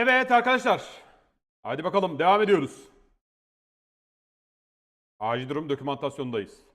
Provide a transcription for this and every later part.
Evet arkadaşlar. Hadi bakalım devam ediyoruz. Acil durum dokümantasyondayız.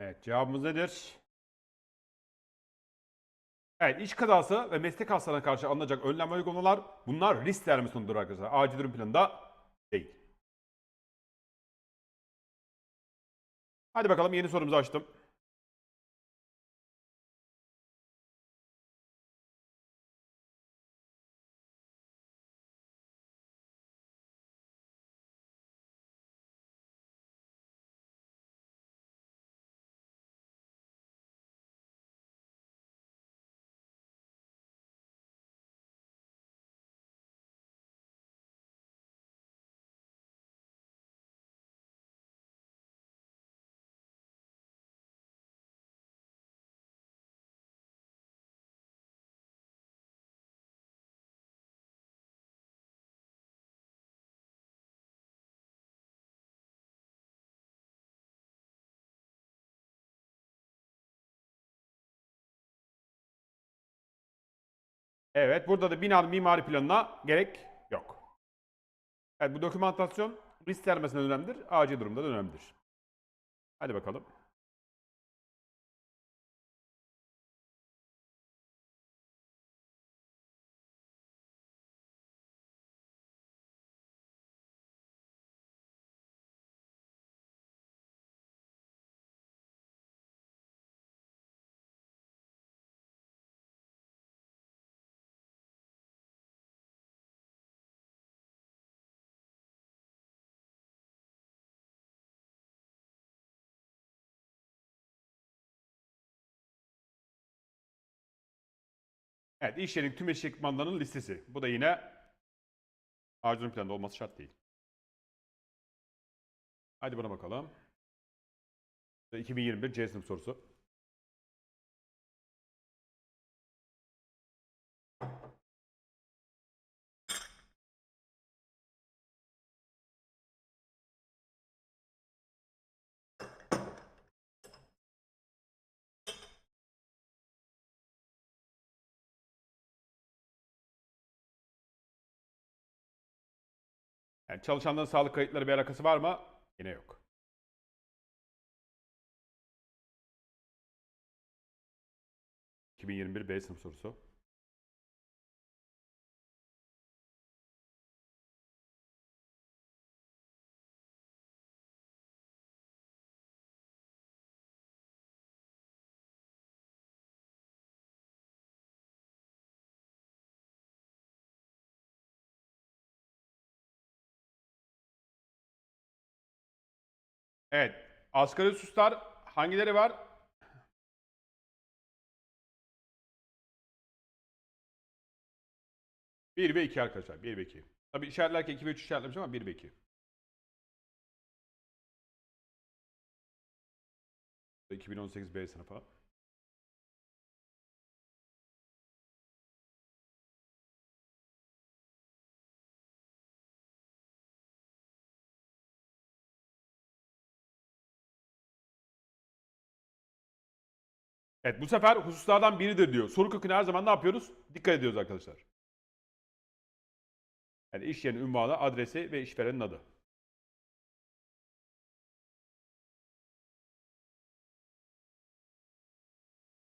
Evet cevabımız nedir? Evet iş kazası ve meslek hastalığına karşı alınacak önlem ve uygulamalar bunlar risk termosunudur arkadaşlar. Acil durum planında değil. Hadi bakalım yeni sorumuzu açtım. Evet burada da bina mimari planına gerek yok. Evet bu dokümantasyon risk termesine önemlidir. Acil durumda da önemlidir. Hadi bakalım. Evet iş yerinin tüm eşik ekipmanlarının listesi. Bu da yine durum planında olması şart değil. Hadi buna bakalım. 2021 C sorusu. Yani çalışanların sağlık kayıtları bir alakası var mı? Yine yok. ...2021 B sınıf sorusu. Evet. Asgari hususlar hangileri var? Bir ve iki arkadaşlar. Bir ve iki. Tabi işaretlerken iki ve üç işaretlemiş ama bir ve iki. ...2018 B sınıfı. Evet bu sefer hususlardan biridir diyor. Soru köküne her zaman ne yapıyoruz? Dikkat ediyoruz arkadaşlar. Yani iş yerinin ünvanı, adresi ve işverenin adı.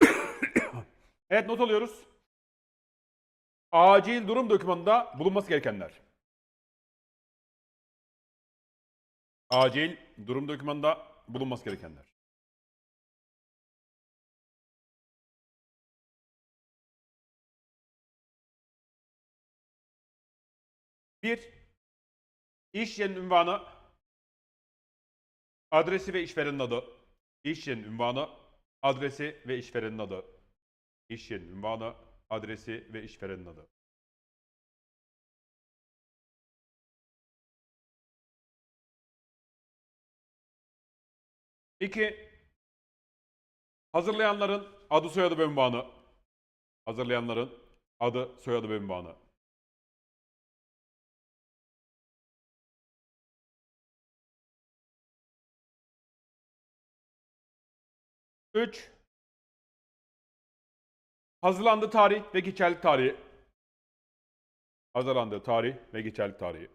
evet not alıyoruz. Acil durum dokümanında bulunması gerekenler. Acil durum dokümanında bulunması gerekenler. Bir, iş yerinin ünvanı, adresi ve işverenin adı. İş yerinin ünvanı, adresi ve işverenin adı. İş yerinin ünvanı, adresi ve işverenin adı. İki, hazırlayanların adı, soyadı ve ünvanı. Hazırlayanların adı, soyadı ve ünvanı. Üç, hazırlandığı tarih ve geçerlilik tarihi. Hazırlandığı tarih ve geçerlilik tarihi.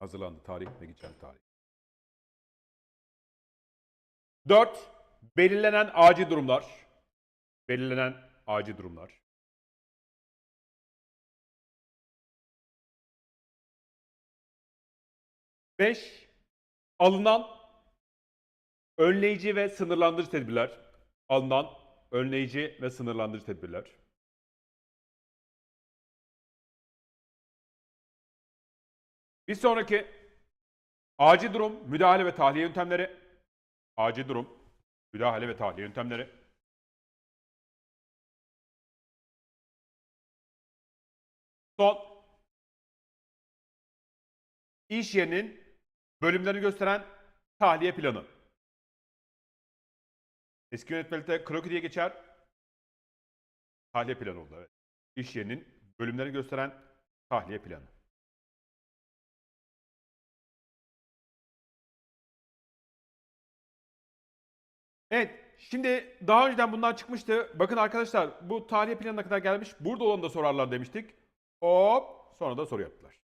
Hazırlandı tarih ve geçerli tarih. 4. Belirlenen acil durumlar. Belirlenen acil durumlar. Beş, alınan önleyici ve sınırlandırıcı tedbirler. Alınan önleyici ve sınırlandırıcı tedbirler. Bir sonraki acil durum, müdahale ve tahliye yöntemleri. Acil durum, müdahale ve tahliye yöntemleri. Son iş yerinin bölümlerini gösteren tahliye planı. Eski yönetmelikte kroki diye geçer. Tahliye planı oldu. Evet. İş yerinin bölümlerini gösteren tahliye planı. Evet. Şimdi daha önceden bundan çıkmıştı. Bakın arkadaşlar bu tahliye planına kadar gelmiş. Burada olanı da sorarlar demiştik. Hop. Sonra da soru yaptılar.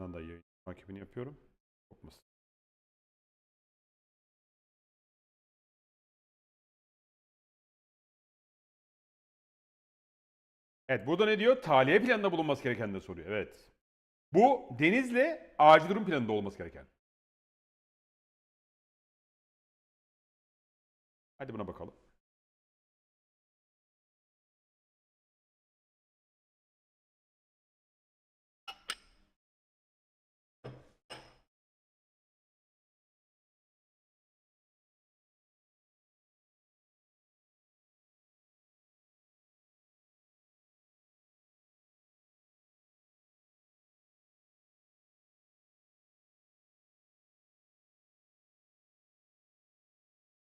Ben da yayın takibini yapıyorum. Kopmasın. Evet burada ne diyor? Tahliye planında bulunması gereken de soruyor. Evet. Bu Denizli acil durum planında olması gereken. Hadi buna bakalım.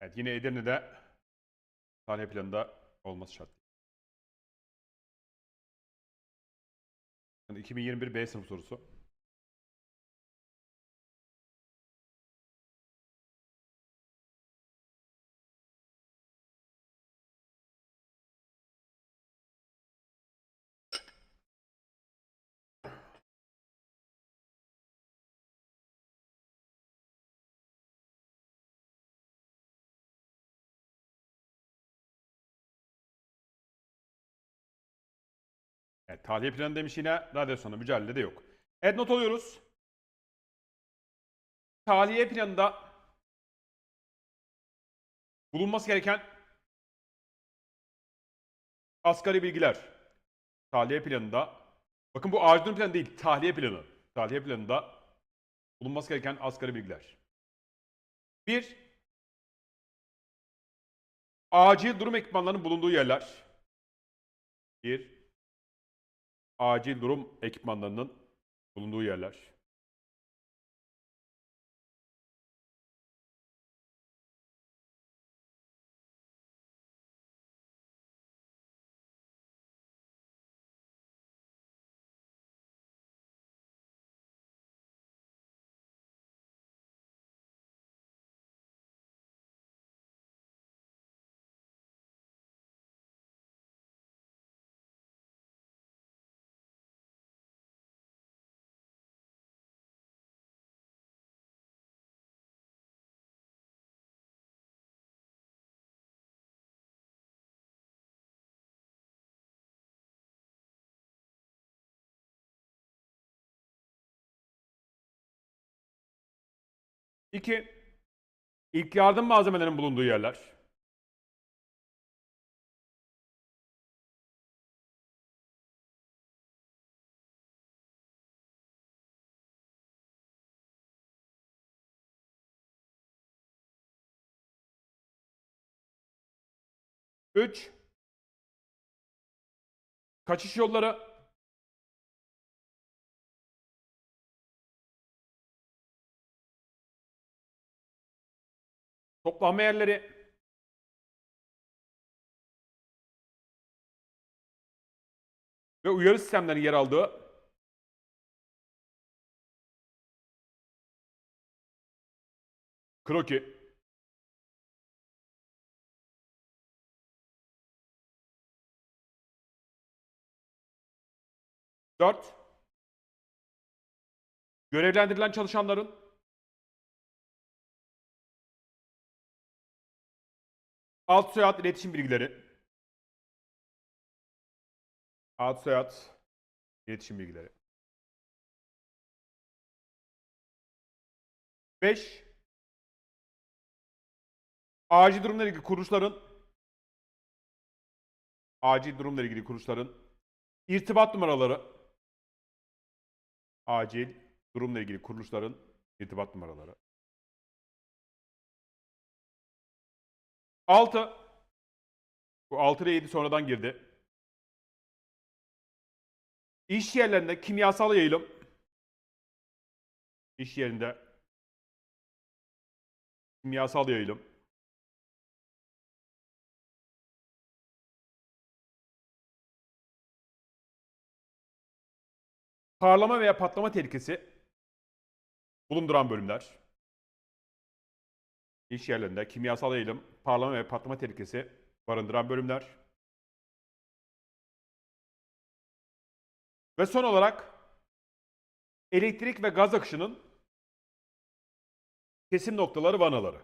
Evet yine Edirne'de tahliye planında olması şart. Yani 2021 B sınıf sorusu. Tahliye planı demiş yine radyasyonla mücadele de yok. Evet not alıyoruz. Tahliye planında bulunması gereken asgari bilgiler. Tahliye planında bakın bu acil planı değil, tahliye planı. Tahliye planında bulunması gereken asgari bilgiler. Bir, acil durum ekipmanlarının bulunduğu yerler. Bir, acil durum ekipmanlarının bulunduğu yerler. 2. İlk yardım malzemelerinin bulunduğu yerler. Üç. Kaçış yolları. Toplanma yerleri. Ve uyarı sistemlerinin yer aldığı kroki. Dört. Görevlendirilen çalışanların alt soyad iletişim bilgileri. Alt soyad iletişim bilgileri. 5. Acil durumla ilgili kuruluşların acil durumla ilgili kuruluşların irtibat numaraları acil durumla ilgili kuruluşların irtibat numaraları. 6. Bu 6 ile 7 sonradan girdi. İş yerlerinde kimyasal yayılım. İş yerinde kimyasal yayılım. Parlama veya patlama tehlikesi bulunduran bölümler. İş yerlerinde kimyasal yayılım, parlama ve patlama tehlikesi barındıran bölümler. Ve son olarak elektrik ve gaz akışının kesim noktaları vanaları.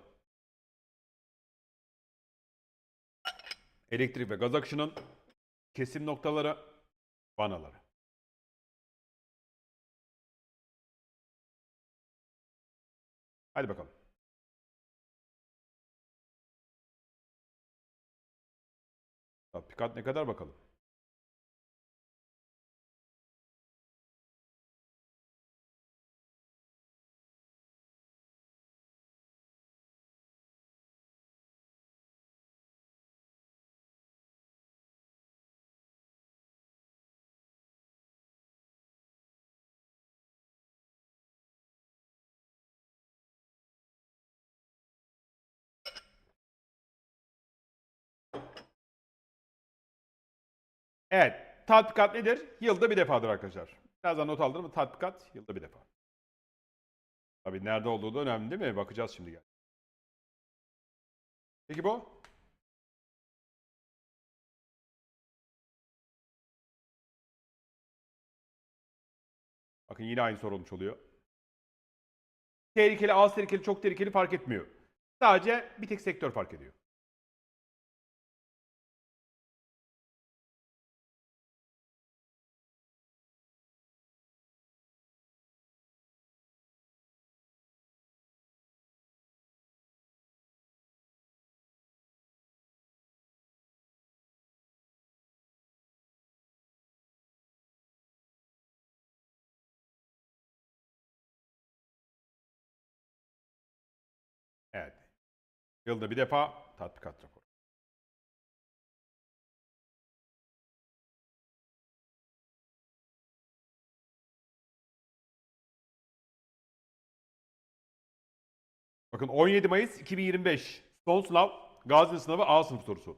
Elektrik ve gaz akışının kesim noktaları vanaları. Hadi bakalım. Tatbikat ne kadar bakalım. Evet. Tatbikat nedir? Yılda bir defadır arkadaşlar. Birazdan not aldırım. Tatbikat yılda bir defa. Tabii nerede olduğu da önemli değil mi? Bakacağız şimdi gel. Peki bu? Bakın yine aynı soru olmuş oluyor. Tehlikeli, az tehlikeli, çok tehlikeli fark etmiyor. Sadece bir tek sektör fark ediyor. Yılda bir defa tatbikat raporu. Bakın 17 Mayıs 2025 son sınav Gazi sınavı A sınıf sorusu.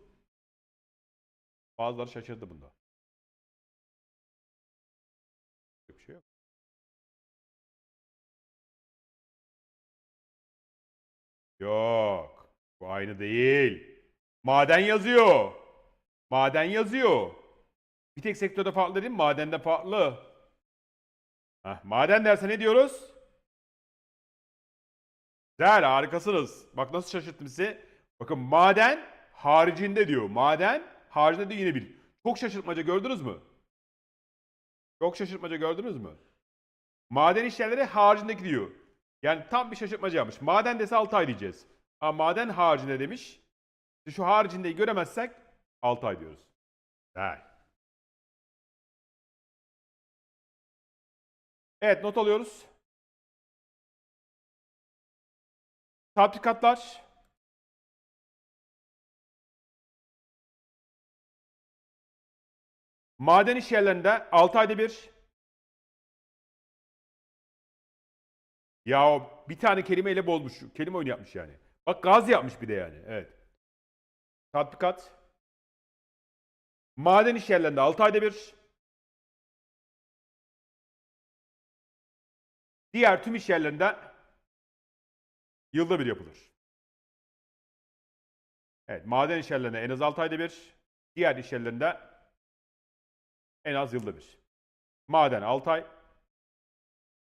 Bazıları şaşırdı bunda. Bir şey yok. Yok. Bu aynı değil. Maden yazıyor. Maden yazıyor. Bir tek sektörde farklı değil? Madende farklı. Heh, maden derse ne diyoruz? Güzel harikasınız. Bak nasıl şaşırttım sizi. Bakın maden haricinde diyor. Maden haricinde de yine bir. Çok şaşırtmaca gördünüz mü? Çok şaşırtmaca gördünüz mü? Maden işyerleri haricindeki diyor. Yani tam bir şaşırtmaca yapmış. Maden dese 6 ay diyeceğiz. Ama maden haricinde demiş. Şu haricindeyi göremezsek 6 ay diyoruz. Güzel. Evet not alıyoruz. Tatbikatlar. Maden iş yerlerinde 6 ayda bir. Ya bir tane kelimeyle bozmuş. Kelime oyunu yapmış yani. Bak gazi yapmış bir de yani. Evet. Tatbikat. Maden iş yerlerinde 6 ayda bir. Diğer tüm iş yerlerinde yılda bir yapılır. Evet, maden iş yerlerinde en az 6 ayda bir. Diğer iş yerlerinde en az yılda bir. Maden 6 ay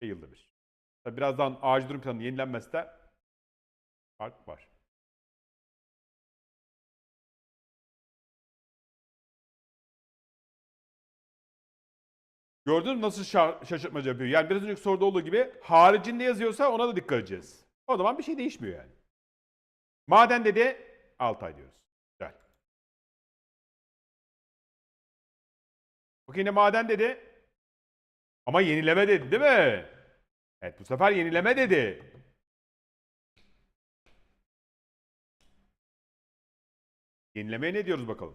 yılda bir. Tabii birazdan ağacı durum planı yenilenmesi de fark var. Gördün mü nasıl şa- şaşırtmaca yapıyor? Yani biraz önceki soruda olduğu gibi haricinde yazıyorsa ona da dikkat edeceğiz. O zaman bir şey değişmiyor yani. Maden dedi 6 ay diyoruz. Güzel. Bak yine maden dedi. Ama yenileme dedi değil mi? Evet bu sefer yenileme dedi. Yenilemeye ne diyoruz bakalım?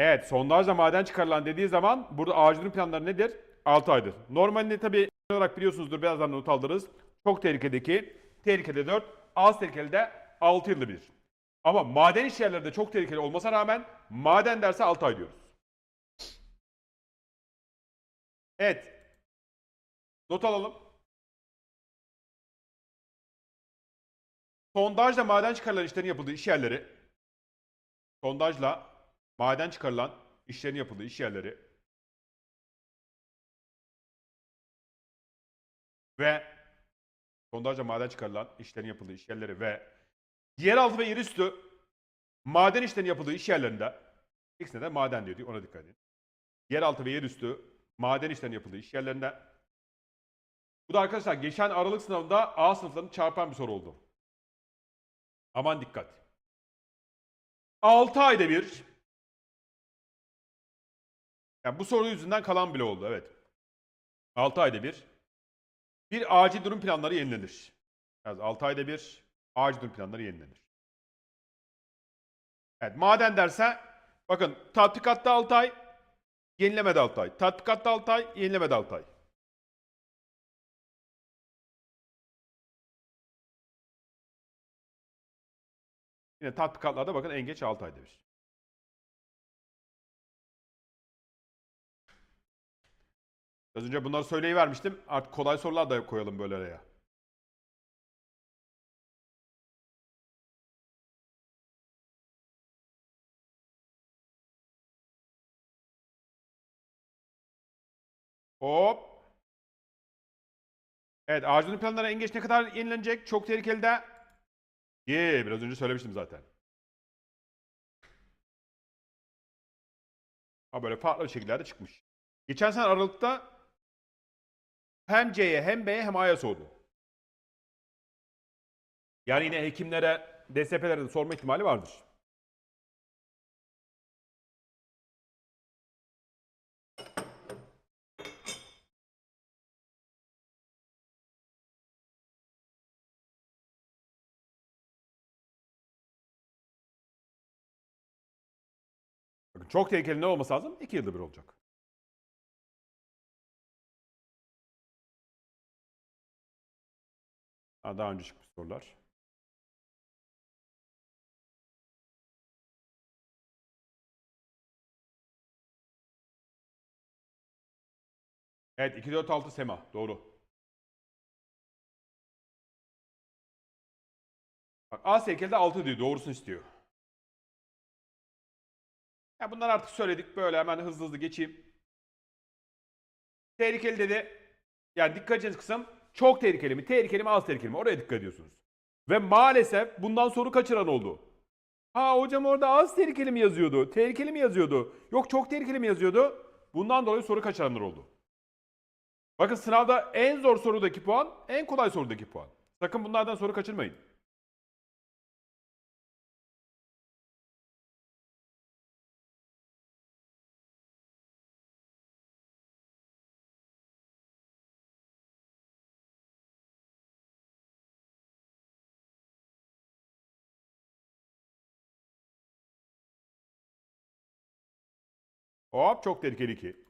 Evet, sondajla maden çıkarılan dediği zaman burada ağacın planları nedir? 6 aydır. Normalde tabii olarak biliyorsunuzdur birazdan not aldınız. Çok tehlikedeki, tehlikede 4, az tehlikeli de 6 yılda bir. Ama maden iş yerlerinde çok tehlikeli olmasına rağmen maden derse 6 ay diyoruz. Evet. Not alalım. Sondajla maden çıkarılan işlerin yapıldığı iş yerleri sondajla maden çıkarılan işlerin yapıldığı iş yerleri ve sondajla maden çıkarılan işlerin yapıldığı iş yerleri ve yeraltı ve yerüstü maden işlerinin yapıldığı iş yerlerinde ikisine de maden diyor. Ona dikkat edin. Yeraltı ve yerüstü maden işlerinin yapıldığı iş yerlerinde bu da arkadaşlar geçen Aralık sınavında A sınıflarını çarpan bir soru oldu. Aman dikkat. 6 ayda bir yani bu soru yüzünden kalan bile oldu evet. 6 ayda bir bir acil durum planları yenilenir. Yani 6 ayda bir acil durum planları yenilenir. Evet maden derse bakın tatbikatta 6 ay yenilemede 6 ay. Tatbikatta 6 ay yenilemede 6 ay. Yine tatbikatlarda bakın en geç 6 ayda bir. Az önce bunları söyleyivermiştim. Artık kolay sorular da koyalım böyle araya. Hop. Evet, ağacın planları en geç ne kadar yenilenecek? Çok tehlikeli de. Ye, biraz önce söylemiştim zaten. Ha böyle farklı şekillerde çıkmış. Geçen sene Aralık'ta hem C'ye hem B'ye hem A'ya sordu. Yani yine hekimlere, DSP'lere de sorma ihtimali vardır. Çok tehlikeli ne olması lazım? İki yılda bir olacak. Ha, daha önce çıkmış sorular. Evet 2 4 6 Sema doğru. Bak A serkelde 6 diyor. Doğrusunu istiyor. Ya bunları artık söyledik. Böyle hemen hızlı hızlı geçeyim. Tehlikeli dedi. Yani dikkat edeceğiniz kısım çok tehlikeli mi? Tehlikeli mi? Az tehlikeli mi? Oraya dikkat ediyorsunuz. Ve maalesef bundan soru kaçıran oldu. Ha hocam orada az tehlikeli mi yazıyordu? Tehlikeli mi yazıyordu? Yok çok tehlikeli mi yazıyordu? Bundan dolayı soru kaçıranlar oldu. Bakın sınavda en zor sorudaki puan, en kolay sorudaki puan. Sakın bunlardan soru kaçırmayın. Hop çok tehlikeli ki.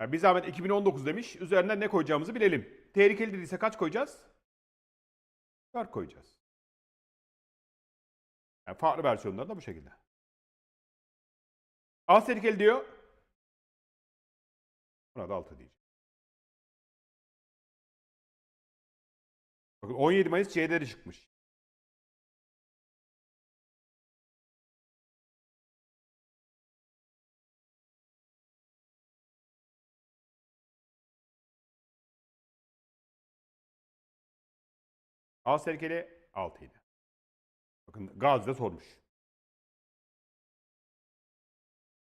Yani bir zahmet 2019 demiş. Üzerinden ne koyacağımızı bilelim. Tehlikeli dediyse kaç koyacağız? 4 koyacağız. Yani farklı versiyonları da bu şekilde. Az tehlikeli diyor. Buna da 6 diyeceğim. Bakın 17 Mayıs C'leri çıkmış. Az tehlikeli 6 idi. Bakın Gazi'de sormuş.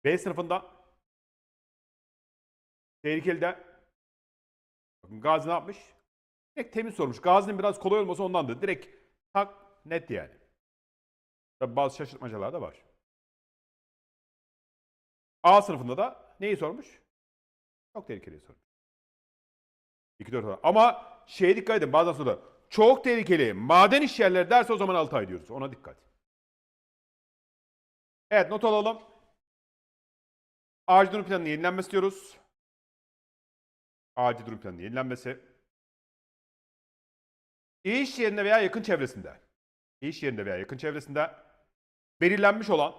B sınıfında tehlikeli de bakın Gazi ne yapmış? Direkt temiz sormuş. Gazi'nin biraz kolay olması ondandı. Direkt tak net yani. Tabi bazı şaşırtmacalar da var. A sınıfında da neyi sormuş? Çok tehlikeli sormuş. 2-4 Ama şeye dikkat edin bazen soruda çok tehlikeli maden iş yerleri derse o zaman 6 ay diyoruz. Ona dikkat. Evet not alalım. Acil durum planının yenilenmesi diyoruz. Acil durum planının yenilenmesi. İş yerinde veya yakın çevresinde. İş yerinde veya yakın çevresinde belirlenmiş olan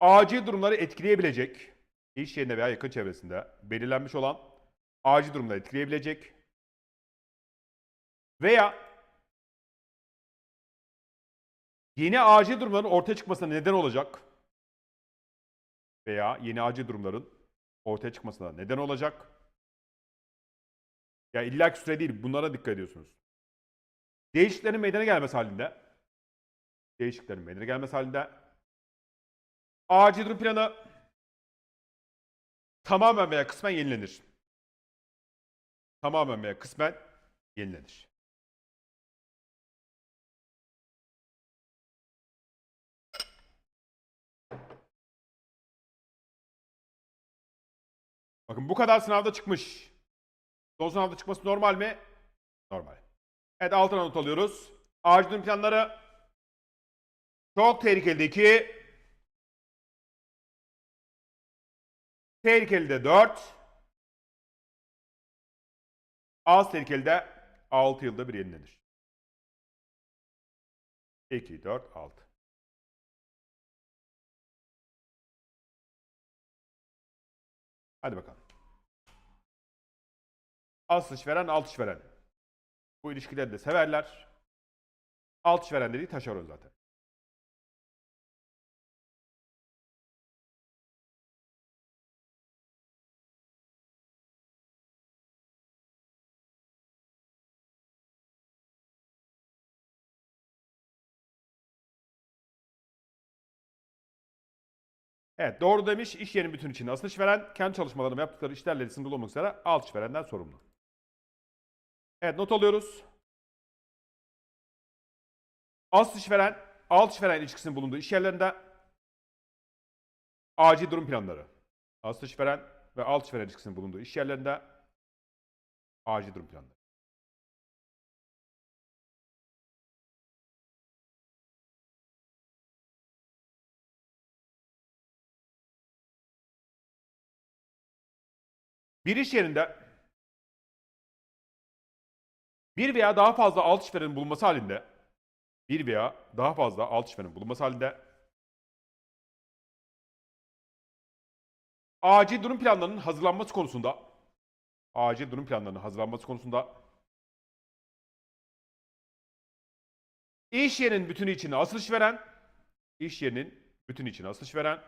acil durumları etkileyebilecek iş yerinde veya yakın çevresinde belirlenmiş olan acil durumları etkileyebilecek veya yeni acil durumların ortaya çıkmasına neden olacak veya yeni acil durumların ortaya çıkmasına neden olacak. Ya illaki süre değil bunlara dikkat ediyorsunuz. Değişikliklerin meydana gelmesi halinde değişikliklerin meydana gelmesi halinde acil durum planı tamamen veya kısmen yenilenir. Tamamen veya kısmen yenilenir. Bakın bu kadar sınavda çıkmış. Son sınavda çıkması normal mi? Normal. Evet altına not alıyoruz. Acil durum planları çok tehlikeli 2. Tehlikeli de 4. Az tehlikeli de 6 yılda bir yenilenir. 2, 4, 6. Hadi bakalım. Az işveren, alt işveren. Bu ilişkileri de severler. Alt işveren dediği taşeron zaten. Evet doğru demiş. İş yerinin bütün içinde asıl işveren kendi çalışmalarını yaptıkları işlerle sınırlı olmak üzere alt işverenden sorumlu. Evet not alıyoruz. Asıl işveren, alt işveren ilişkisinin bulunduğu iş yerlerinde acil durum planları. Asıl işveren ve alt işveren ilişkisinin bulunduğu iş yerlerinde acil durum planları. bir iş yerinde bir veya daha fazla alt işverenin bulunması halinde bir veya daha fazla alt işverenin bulunması halinde acil durum planlarının hazırlanması konusunda acil durum planlarının hazırlanması konusunda iş yerinin bütünü içine asıl işveren iş yerinin bütünü içine asıl işveren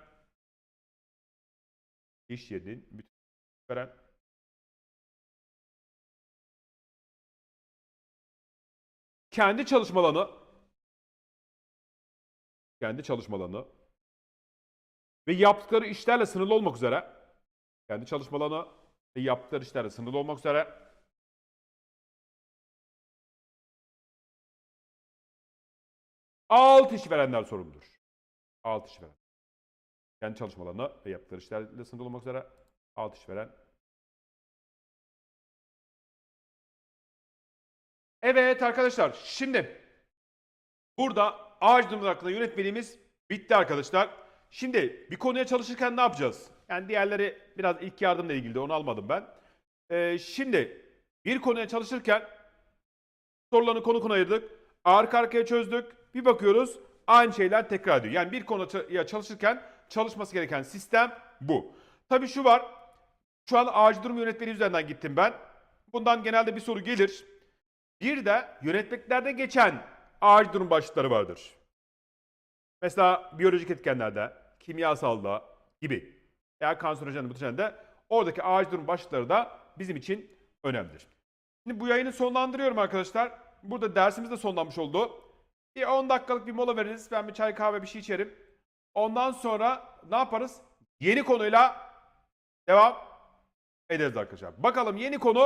iş yerinin bütünü veren kendi çalışmalarını kendi çalışmalarını ve yaptıkları işlerle sınırlı olmak üzere kendi çalışmalarını ve yaptıkları işlerle sınırlı olmak üzere alt işverenler sorumludur. Alt işveren. Kendi çalışmalarını ve yaptıkları işlerle sınırlı olmak üzere alt işveren. Evet arkadaşlar şimdi burada ağaç hakkında yönetmeliğimiz bitti arkadaşlar. Şimdi bir konuya çalışırken ne yapacağız? Yani diğerleri biraz ilk yardımla ilgili de onu almadım ben. Ee, şimdi bir konuya çalışırken sorularını konu konu ayırdık. Arka arkaya çözdük. Bir bakıyoruz aynı şeyler tekrar ediyor. Yani bir konuya çalışırken çalışması gereken sistem bu. Tabii şu var. Şu an acil durum yönetmeliği üzerinden gittim ben. Bundan genelde bir soru gelir. Bir de yönetmeliklerde geçen acil durum başlıkları vardır. Mesela biyolojik etkenlerde, kimyasalda gibi veya kanserojen mutajende oradaki acil durum başlıkları da bizim için önemlidir. Şimdi bu yayını sonlandırıyorum arkadaşlar. Burada dersimiz de sonlanmış oldu. Bir 10 dakikalık bir mola veririz. Ben bir çay kahve bir şey içerim. Ondan sonra ne yaparız? Yeni konuyla devam ederiz arkadaşlar. Bakalım yeni konu